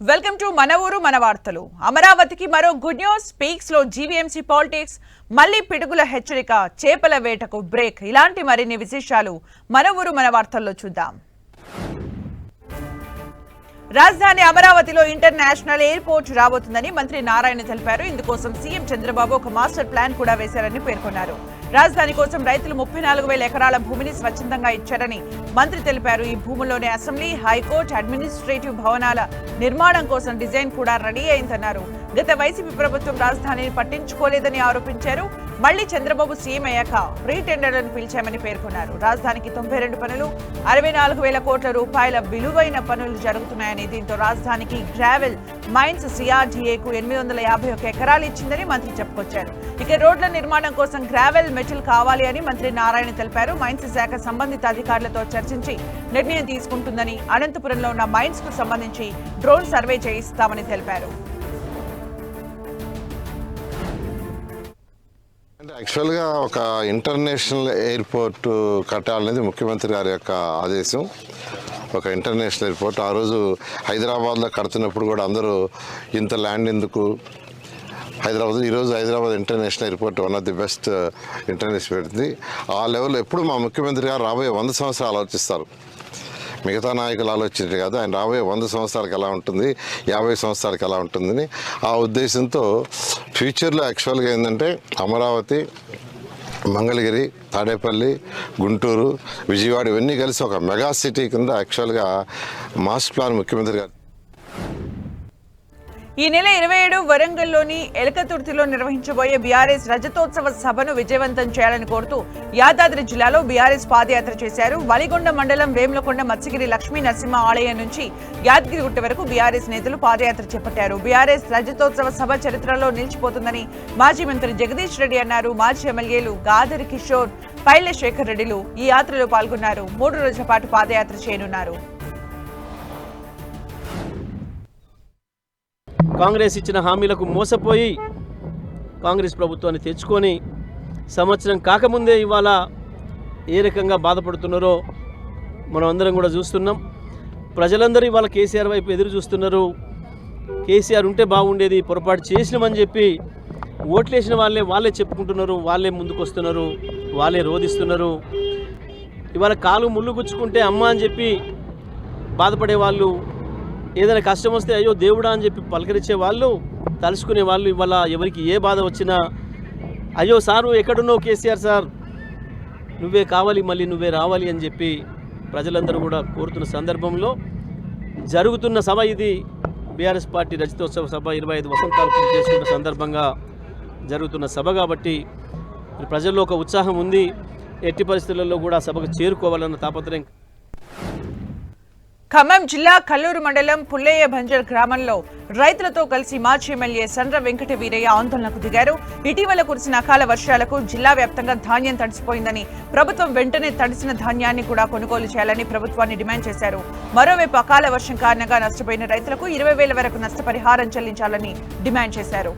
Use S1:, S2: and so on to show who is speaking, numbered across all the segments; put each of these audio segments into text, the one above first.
S1: Welcome to మన ఊరు మన వార్తలు. అమరావతికి మరో గుడ్ న్యూస్. పీక్స్లో జీవీఎంసీ పాలిటిక్స్ మళ్ళీ పిడుగుల హెచ్చరిక చేపల వేటకు బ్రేక్. ఇలాంటి మరిన్ని విశేషాలు మన ఊరు మన వార్తల్లో చూద్దాం. రాజధాని అమరావతిలో ఇంటర్నేషనల్ ఎయిర్పోర్ట్ రాబోతుందని మంత్రి నారాయణ తెలిపారు. ఇందుకోసం సీఎం చంద్రబాబు ఒక మాస్టర్ ప్లాన్ కూడా వేశారని పేర్కొన్నారు. రాజధాని కోసం రైతులు ముప్పై నాలుగు వేల ఎకరాల భూమిని స్వచ్ఛందంగా ఇచ్చారని మంత్రి తెలిపారు. ఈ భూముల్లోనే అసెంబ్లీ హైకోర్టు అడ్మినిస్ట్రేటివ్ భవనాల నిర్మాణం కోసం డిజైన్ కూడా రెడీ అయిందన్నారు. గత వైసీపీ ప్రభుత్వం రాజధానిని పట్టించుకోలేదని ఆరోపించారు. మళ్ళీ చంద్రబాబు సీఎం అయ్యాక రీటెండర్లను పిలిచామని పేర్కొన్నారు. రాజధానికి తొంభై రెండు పనులు అరవై నాలుగు వేల కోట్ల రూపాయల విలువైన పనులు జరుగుతున్నాయని దీంతో రాజధానికి గ్రావెల్ మైన్స్ సిఆర్డీఏకు ఎనిమిది వందల యాభై ఒక ఎకరాలు ఇచ్చిందని మంత్రి చెప్పుకొచ్చారు. ఇక రోడ్ల నిర్మాణం కోసం గ్రావెల్ మెటల్ కావాలి అని మంత్రి నారాయణ తెలిపారు. మైన్స్ శాఖ సంబంధిత అధికారులతో చర్చించి నిర్ణయం తీసుకుంటుందని అనంతపురంలో ఉన్న మైన్స్కు సంబంధించి డ్రోన్ సర్వే చేయిస్తామని తెలిపారు.
S2: అంటే యాక్చువల్గా ఒక ఇంటర్నేషనల్ ఎయిర్పోర్ట్ కట్టాలనేది ముఖ్యమంత్రి గారి యొక్క ఆదేశం. ఒక ఇంటర్నేషనల్ ఎయిర్పోర్ట్ ఆ రోజు హైదరాబాద్లో కడుతున్నప్పుడు కూడా అందరూ ఇంత ల్యాండ్ ఎందుకు? హైదరాబాద్ ఈరోజు Hyderabad international airport one of the best international పెడుతుంది ఆ లెవెల్లో ఎప్పుడు మా ముఖ్యమంత్రి గారు రాబోయే వంద సంవత్సరాలు ఆలోచిస్తారు. మిగతా నాయకులు ఆలోచించారు కాదు ఆయన రాబోయే వంద సంవత్సరాలకు ఎలా ఉంటుంది? యాభై సంవత్సరాలకు ఎలా ఉంటుందని. ఆ ఉద్దేశంతో ఫ్యూచర్లో యాక్చువల్గా ఏంటంటే అమరావతి మంగళగిరి తాడేపల్లి గుంటూరు విజయవాడ ఇవన్నీ కలిసి ఒక మెగా సిటీ కింద యాక్చువల్గా మాస్టర్ ప్లాన్ ముఖ్యమంత్రి గారు
S1: ఈ నెల ఇరవై ఏడు వరంగల్లోని ఎలకతుర్తిలో నిర్వహించబోయే బీఆర్ఎస్ రజతోత్సవ సభను విజయవంతం చేయాలని కోరుతూ యాదాద్రి జిల్లాలో బీఆర్ఎస్ పాదయాత్ర చేశారు. వలిగొండ మండలం వేములకొండ మత్స్యగిరి లక్ష్మీ నరసింహ ఆలయం నుంచి యాదగిరిగుట్ట వరకు బీఆర్ఎస్ నేతలు పాదయాత్ర చేపట్టారు. బీఆర్ఎస్ రజతోత్సవ సభ చరిత్రలో నిలిచిపోతుందని మాజీ మంత్రి జగదీష్ రెడ్డి అన్నారు. మాజీ ఎమ్మెల్యేలు గాదరి కిషోర్ పైల శేఖర్ రెడ్డిలు ఈ యాత్రలో పాల్గొన్నారు. మూడు రోజుల పాటు పాదయాత్ర చేయనున్నారు.
S3: కాంగ్రెస్ ఇచ్చిన హామీలకు మోసపోయి కాంగ్రెస్ ప్రభుత్వాన్ని తెచ్చుకొని సంవత్సరం కాకముందే ఇవాళ ఏ రకంగా బాధపడుతున్నారో మనం అందరం కూడా చూస్తున్నాం. ప్రజలందరూ ఇవాళ కేసీఆర్ వైపు ఎదురు చూస్తున్నారు. కేసీఆర్ ఉంటే బాగుండేది పొరపాటు చేసినామని చెప్పి ఓట్లేసిన వాళ్ళే వాళ్ళే చెప్పుకుంటున్నారు వాళ్ళే ముందుకు వస్తున్నారు వాళ్ళే రోధిస్తున్నారు. ఇవాళ కాలు ముళ్ళు గుచ్చుకుంటే అమ్మ అని చెప్పి బాధపడే వాళ్ళు ఏదైనా కష్టం వస్తే అయ్యో దేవుడా అని చెప్పి పలకరించే వాళ్ళు తలుచుకునే వాళ్ళు ఇవాళ ఎవరికి ఏ బాధ వచ్చినా అయ్యో సారు ఎక్కడున్నావు కేసీఆర్ సార్? నువ్వే కావాలి మళ్ళీ నువ్వే రావాలి అని చెప్పి ప్రజలందరూ కూడా కోరుతున్న సందర్భంలో జరుగుతున్న సభ ఇది. బీఆర్ఎస్ పార్టీ రజతోత్సవ సభ ఇరవై ఐదు వసంతాలు పూర్తి చేసుకున్న సందర్భంగా జరుగుతున్న సభ కాబట్టి మరి ప్రజల్లో ఒక ఉత్సాహం ఉంది. ఎట్టి పరిస్థితులలో కూడా సభకు చేరుకోవాలన్న తాపత్రయం
S1: ఖమ్మం జిల్లా కల్లూరు మండలం పుల్లయ్య బంజర్ గ్రామంలో రైతులతో కలిసి మాజీ ఎమ్మెల్యే సండ్ర వెంకట వీరయ్య ఆందోళనకు దిగారు. ఇటీవల కురిసిన అకాల వర్షాలకు జిల్లా వ్యాప్తంగా ధాన్యం తడిసిపోయిందని ప్రభుత్వం వెంటనే తడిసిన ధాన్యాన్ని కూడా కొనుగోలు చేయాలని ప్రభుత్వాన్ని డిమాండ్ చేశారు. మరోవైపు అకాల వర్షం కారణంగా నష్టపోయిన రైతులకు ఇరవై వేల వరకు నష్టపరిహారం చెల్లించాలని డిమాండ్ చేశారు.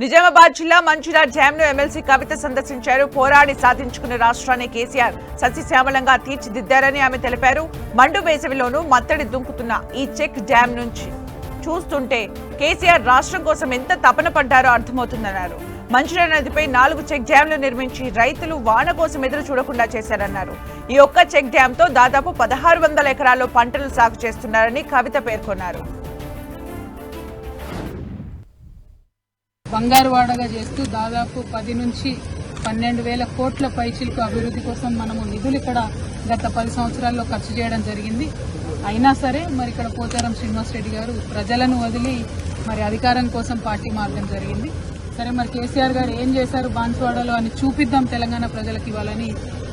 S1: నిజామాబాద్ జిల్లా మంచిర్యాల డ్యామ్ను ఎమ్మెల్సీ కవిత సందర్శించారు. పోరాడి సాధించుకున్న రాష్ట్రాన్ని కేసీఆర్ సస్యశ్యామలంగా తీర్చిదిద్దారని ఆమె తెలిపారు. మండు వేసవిలోనూ మత్తడి దుంకుతున్న ఈ చెక్ డ్యామ్ నుంచి చూస్తుంటే కేసీఆర్ రాష్ట్రం కోసం ఎంత తపన పడ్డారో అర్థమవుతుందన్నారు. మంచిర్యాల నదిపై నాలుగు చెక్ డ్యాంలు నిర్మించి రైతులు వాన కోసం ఎదురు చూడకుండా చేశారన్నారు. ఈ ఒక్క చెక్ డ్యాంతో దాదాపు పదహారు వందల ఎకరాల్లో పంటలు సాగు చేస్తున్నారని కవిత పేర్కొన్నారు.
S4: బంగారు వాడగా చేస్తూ దాదాపు పది నుంచి పన్నెండు వేల కోట్ల పైచిలకు అభివృద్ధి కోసం మనము నిధులు ఇక్కడ గత పది సంవత్సరాల్లో ఖర్చు చేయడం జరిగింది. అయినా సరే మరి ఇక్కడ పోచారం శ్రీనివాసరెడ్డి గారు ప్రజలను వదిలి మరి అధికారం కోసం పార్టీ మార్గం జరిగింది. సరే మరి కేసీఆర్ గారు ఏం చేశారు బాన్సువాడలో అని చూపిద్దాం తెలంగాణ ప్రజలకు ఇవ్వాలని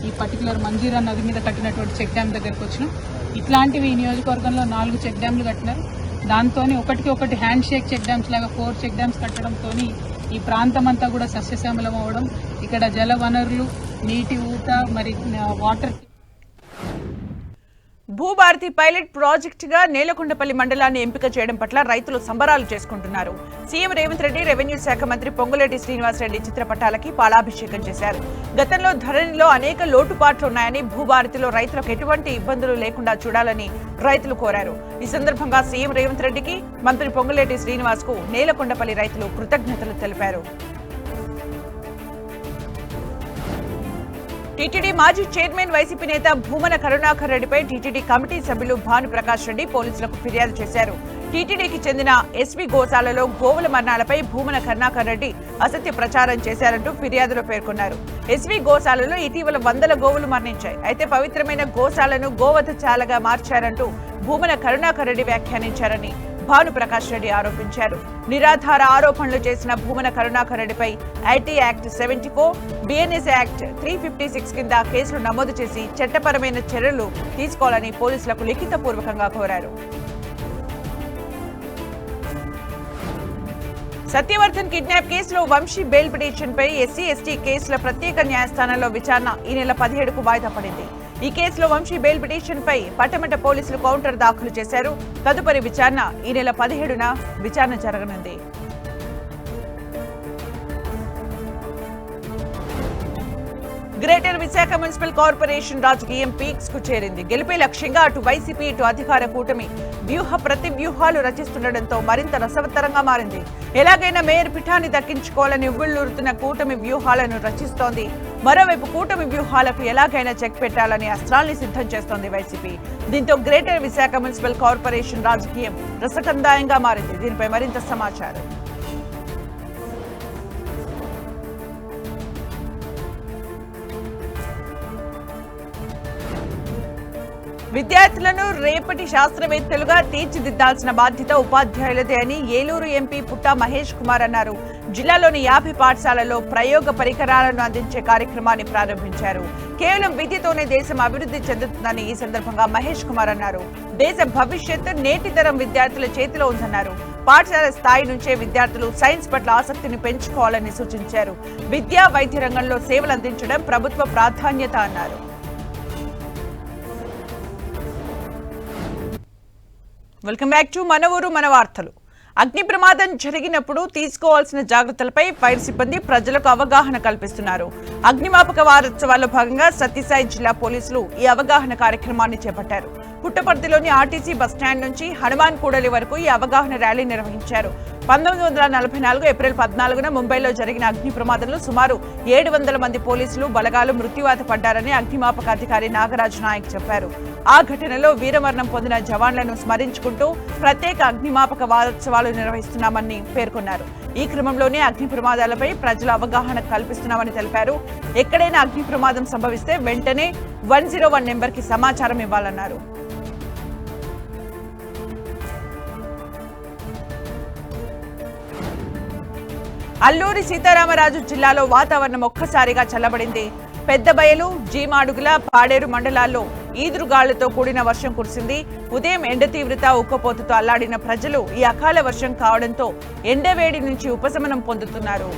S4: ఈ పర్టికులర్ మంజీరా నది మీద కట్టినటువంటి చెక్ డ్యామ్ దగ్గరకు వచ్చినాం. ఇట్లాంటివి ఈ నియోజకవర్గంలో నాలుగు చెక్ డ్యామ్లు కట్టినారు. దాంతో ఒకటికి ఒకటి హ్యాండ్ షేక్ చెక్ డ్యామ్స్ లాగా ఫోర్ చెక్ డ్యామ్స్ కట్టడంతో ఈ ప్రాంతం అంతా కూడా సస్యశ్యామలం అవ్వడం ఇక్కడ జల వనరులు నీటి ఊత మరి వాటర్
S1: భూభారతి పైలట్ ప్రాజెక్టుగా నేలకొండపల్లి మండలాన్ని ఎంపిక చేయడం పట్ల రైతులు సంబరాలు చేసుకుంటున్నారు. సీఎం రేవంత్ రెడ్డి రెవెన్యూ శాఖ మంత్రి పొంగులేటి శ్రీనివాసరెడ్డి చిత్రపటాలకి పాలాభిషేకం చేశారు. గతంలో ధరణిలో అనేక లోటుపాట్లు ఉన్నాయని భూభారతిలో రైతులకు ఎటువంటి ఇబ్బందులు లేకుండా చూడాలని రైతులు కోరారు. ఈ సందర్భంగా సీఎం రేవంత్ రెడ్డికి మంత్రి పొంగులేటి శ్రీనివాస్కు నేలకొండపల్లి రైతులు కృతజ్ఞతలు తెలిపారు. టీటీడీ మాజీ చైర్మన్ వైసీపీ నేత భూమన కరుణాకర్ రెడ్డిపై టీటీడీ కమిటీ సభ్యులు భానుప్రకాష్ రెడ్డి పోలీసులకు ఫిర్యాదు చేశారు. టీటీడీకి చెందిన ఎస్వి గోశాలలో గోవుల మరణాలపై భూమన కరుణాకర్ రెడ్డి అసత్య ప్రచారం చేశారంటూ ఫిర్యాదులో పేర్కొన్నారు. ఎస్వి గోశాలలో ఇటీవల వందల గోవులు మరణించాయి. అయితే పవిత్రమైన గోశాలను గోవధ చాలగా మార్చారంటూ భూమన కరుణాకర్ రెడ్డి వ్యాఖ్యానించారని భానుప్రకాష్ రెడ్డి ఆరోపించారు. నిరాధార ఆరోపణలు చేసిన భూమన కరుణాకర్ రెడ్డిపై IT act seventy four BNS act three fifty six కింద కేసులు నమోదు చేసి చట్టపరమైన చర్యలు తీసుకోవాలని పోలీసులకు లిఖితపూర్వకంగా కోరారు. సత్యవర్ధన్ కిడ్నాప్ కేసులో వంశీ బెయిల్ పిటిషన్పై ఎస్సీ ఎస్టీ కేసుల ప్రత్యేక న్యాయస్థానంలో విచారణ ఈ నెల పదిహేడుకు వాయిదా పడింది. ఈ కేసులో వంశీ బెయిల్ పిటిషన్ పై పట్టమట పోలీసులు కౌంటర్ దాఖలు చేశారు. తదుపరి విచారణ ఈ నెల పదిహేడున విచారణ జరగనుంది. గ్రేటర్ విశాఖ మున్సిపల్ కార్పొరేషన్ రాజకీయం పీక్స్కు చేరింది. గెలిపే లక్ష్యంగా అటు వైసీపీ ఇటు అధికార కూటమి వ్యూహ ప్రతి వ్యూహాలు రచిస్తుండటంతో మరింత రసవత్తరంగా మారింది. ఎలాగైనా మేయర్ పిఠాన్ని దక్కించుకోవాలని ఉవ్విళ్ళూరుతున్న కూటమి వ్యూహాలను రచిస్తోంది. మరోవైపు కూటమి వ్యూహాలకు ఎలాగైనా చెక్ పెట్టాలని అస్త్రాల్ని సిద్ధం చేస్తోంది వైసీపీ. దీంతో గ్రేటర్ విశాఖ మున్సిపల్ కార్పొరేషన్ రాజకీయం రసకందాయంగా మారింది. దీనిపై మరింత సమాచారం. విద్యార్థులను రేపటి శాస్త్రవేత్తలుగా తీర్చిదిద్దాల్సిన బాధ్యత ఉపాధ్యాయులదే అని ఏలూరు ఎంపీ పుట్టా మహేష్ కుమార్ అన్నారు. జిల్లాలోని యాభై పాఠశాలల్లో ప్రయోగ పరికరాలను అందించే కార్యక్రమాన్ని ప్రారంభించారు. కేవలం విద్యతోనే దేశం అభివృద్ధి చెందుతుందని ఈ సందర్భంగా మహేష్ కుమార్ అన్నారు. దేశ భవిష్యత్తు నేటి తరం విద్యార్థుల చేతిలో ఉందన్నారు. పాఠశాల స్థాయి నుంచే విద్యార్థులు సైన్స్ పట్ల ఆసక్తిని పెంచుకోవాలని సూచించారు. విద్యా వైద్య రంగంలో సేవలు అందించడం ప్రభుత్వ ప్రాధాన్యత అన్నారు. వెల్కమ్ బ్యాక్ టు మన ఊరు మన వార్తలు. అగ్ని ప్రమాదం జరిగినప్పుడు తీసుకోవాల్సిన జాగ్రత్తలపై ఫైర్ సిబ్బంది ప్రజలకు అవగాహన కల్పిస్తున్నారు. అగ్నిమాపక వారోత్సవాల్లో భాగంగా సత్యసాయి జిల్లా పోలీసులు ఈ అవగాహన కార్యక్రమాన్ని చేపట్టారు. పుట్టపర్తిలోని ఆర్టీసీ బస్టాండ్ నుంచి హనుమాన్ కూడలి వరకు ఈ అవగాహన ర్యాలీ నిర్వహించారు. పంతొమ్మిది వందల నలభై నాలుగు ఏప్రిల్ పద్నాలుగున ముంబైలో జరిగిన అగ్ని ప్రమాదంలో సుమారు ఏడు వందల మంది పోలీసులు బలగాలు మృత్యువాత పడ్డారని అగ్నిమాపక అధికారి నాగరాజ్ నాయక్ చెప్పారు. ఆ ఘటనలో వీరమరణం పొందిన జవాన్లను స్మరించుకుంటూ ప్రత్యేక అగ్నిమాపక వారోత్సవాలు నిర్వహిస్తున్నామని పేర్కొన్నారు. ఈ క్రమంలోనే అగ్ని ప్రమాదాలపై ప్రజల అవగాహన కల్పిస్తున్నామని తెలిపారు. ఎక్కడైనా అగ్ని ప్రమాదం సంభవిస్తే వెంటనే వన్ జీరో వన్ నెంబర్కి సమాచారం ఇవ్వాలన్నారు. అల్లూరి సీతారామరాజు జిల్లాలో వాతావరణం ఒక్కసారిగా చల్లబడింది. పెద్ద బయలు జీమాడుగుల పాడేరు మండలాల్లో ఈదురుగాళ్ళతో కూడిన వర్షం కురిసింది. ఉదయం ఎండ తీవ్రత ఉక్కపోతతో అల్లాడిన ప్రజలు ఈ అకాల వర్షం కావడంతో ఎండవేడి నుంచి ఉపశమనం పొందుతున్నారు.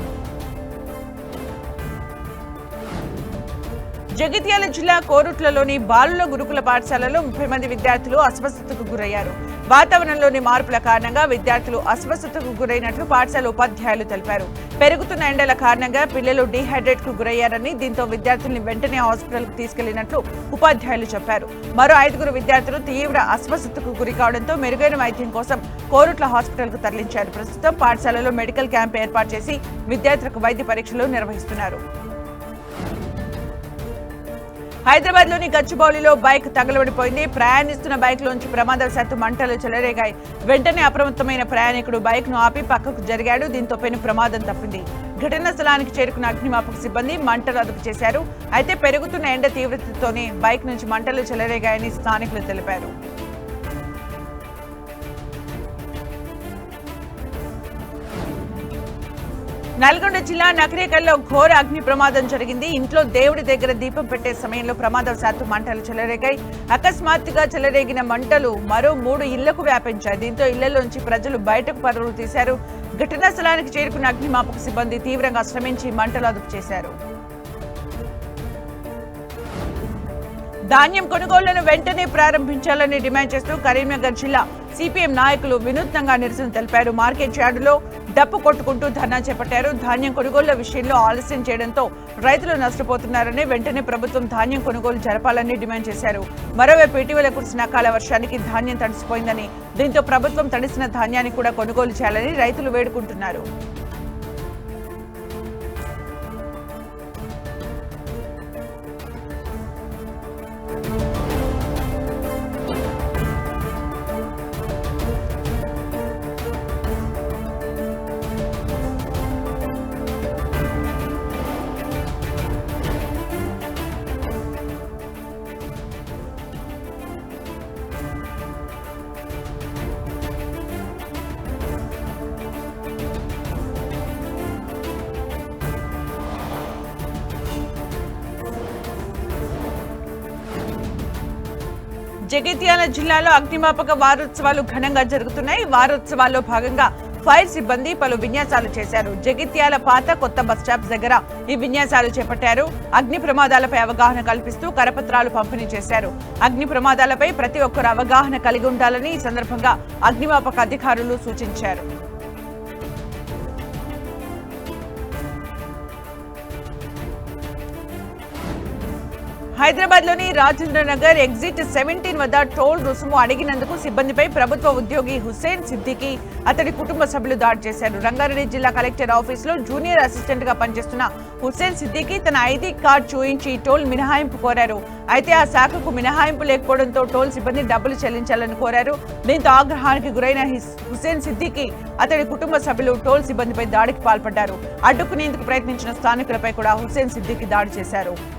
S1: జగిత్యాల జిల్లా కోరుట్లలోని బాలుల గురుకుల పాఠశాలలో ముప్పై మంది విద్యార్థులు అస్వస్థతకు గురయ్యారు. వాతావరణంలోని మార్పుల కారణంగా విద్యార్థులు అస్వస్థతకు గురైనట్లు పాఠశాల ఉపాధ్యాయులు తెలిపారు. పెరుగుతున్న ఎండల కారణంగా పిల్లలు డీహైడ్రేట్కు గురయ్యారని దీంతో విద్యార్థుల్ని వెంటనే హాస్పిటల్కు తీసుకెళ్ళినట్లు ఉపాధ్యాయులు చెప్పారు. మరో ఐదుగురు విద్యార్థులు తీవ్ర అస్వస్థతకు గురి కావడంతో మెరుగైన వైద్యం కోసం కోరుట్ల హాస్పిటల్కు తరలించారు. ప్రస్తుతం పాఠశాలలో మెడికల్ క్యాంప్ ఏర్పాటు చేసి విద్యార్థులకు వైద్య పరీక్షలు నిర్వహిస్తున్నారు. హైదరాబాద్లోని గచ్చిబౌలిలో బైక్ తగలబడిపోయింది. ప్రయాణిస్తున్న బైక్ లోంచి ప్రమాదవశాత్తు మంటలు చెలరేగాయి. వెంటనే అప్రమత్తమైన ప్రయాణికుడు బైక్ను ఆపి పక్కకు జరిగాడు. దీంతో పెను ప్రమాదం తప్పింది. ఘటనా స్థలానికి చేరుకున్న అగ్నిమాపక సిబ్బంది మంటలు అదుపు చేశారు. అయితే పెరుగుతున్న ఎండ తీవ్రతతోనే బైక్ నుంచి మంటలు చెలరేగాయని స్థానికులు తెలిపారు. నల్గొండ జిల్లా నకరేకల్లో ఘోర అగ్ని ప్రమాదం జరిగింది. ఇంట్లో దేవుడి దగ్గర దీపం పెట్టే సమయంలో ప్రమాదవశాత్తు మంటలు చెలరేగాయి. అకస్మాత్తుగా చెలరేగిన మంటలు మరో మూడు ఇళ్ళకు వ్యాపించాయి. దీంతో ఇళ్ళలోంచి ప్రజలు బయటకు పరుగులు తీశారు. ఘటనా స్థలానికి చేరుకున్న అగ్నిమాపక సిబ్బంది తీవ్రంగా శ్రమించి మంటలు అదుపు చేశారు. ధాన్యం కొనుగోళ్ళను వెంటనే ప్రారంభించాలని డిమాండ్ చేస్తూ కరీంనగర్ జిల్లా సిపిఎం నాయకులు వినూత్నంగా నిరసన తెలిపారు. మార్కెట్ యార్డులో డప్పు కొట్టుకుంటూ ధర్నా చేపట్టారు. ధాన్యం కొనుగోళ్ళ విషయంలో ఆలస్యం చేయడంతో రైతులు నష్టపోతున్నారని వెంటనే ప్రభుత్వం ధాన్యం కొనుగోలు జరపాలని డిమాండ్ చేశారు. మరోవైపు ఇటీవల కురిసిన అకాల వర్షానికి ధాన్యం తడిసిపోయిందని దీంతో ప్రభుత్వం తడిసిన ధాన్యాన్ని కూడా కొనుగోలు చేయాలని రైతులు వేడుకుంటున్నారు. జగిత్యాల జిల్లాలో అగ్నిమాపక వారోత్సవాలు ఘనంగా జరుగుతున్నాయి. వారోత్సవాల్లో భాగంగా ఫైర్ సిబ్బంది పలు విన్యాసాలు చేశారు. జగిత్యాల పాత కొత్త బస్ స్టాప్ దగ్గర ఈ విన్యాసాలు చేపట్టారు. అగ్ని ప్రమాదాలపై అవగాహన కల్పిస్తూ కరపత్రాలు పంపిణీ చేశారు. అగ్ని ప్రమాదాలపై ప్రతి ఒక్కరు అవగాహన కలిగి ఉండాలని ఈ సందర్భంగా అగ్నిమాపక అధికారులు సూచించారు. హైదరాబాద్లోని రాజేంద్ర నగర్ ఎగ్జిట్ సెవెంటీన్ వద్ద టోల్ రుసుము అడిగినందుకు సిబ్బందిపై ప్రభుత్వ ఉద్యోగి హుస్సేన్ సిద్దికి అతడి కుటుంబ సభ్యులు దాడి చేశారు. రంగారెడ్డి జిల్లా కలెక్టర్ ఆఫీసులో జూనియర్ అసిస్టెంట్గా పనిచేస్తున్న హుస్సేన్ సిద్దికి తన ఐడి కార్డ్ చూయించి టోల్ మినహాయింపు కోరారు. అయితే ఆ శాఖకు మినహాయింపు లేకపోవడంతో టోల్ సిబ్బంది డబ్బులు చెల్లించాలని కోరారు. దీంతో ఆగ్రహానికి గురైన హిస్- హుస్సేన్ సిద్దికి అతడి కుటుంబ సభ్యులు టోల్ సిబ్బందిపై దాడికి పాల్పడ్డారు. అడ్డుకునేందుకు ప్రయత్నించిన స్థానికులపై కూడా హుస్సేన్ సిద్దికి దాడి చేశారు.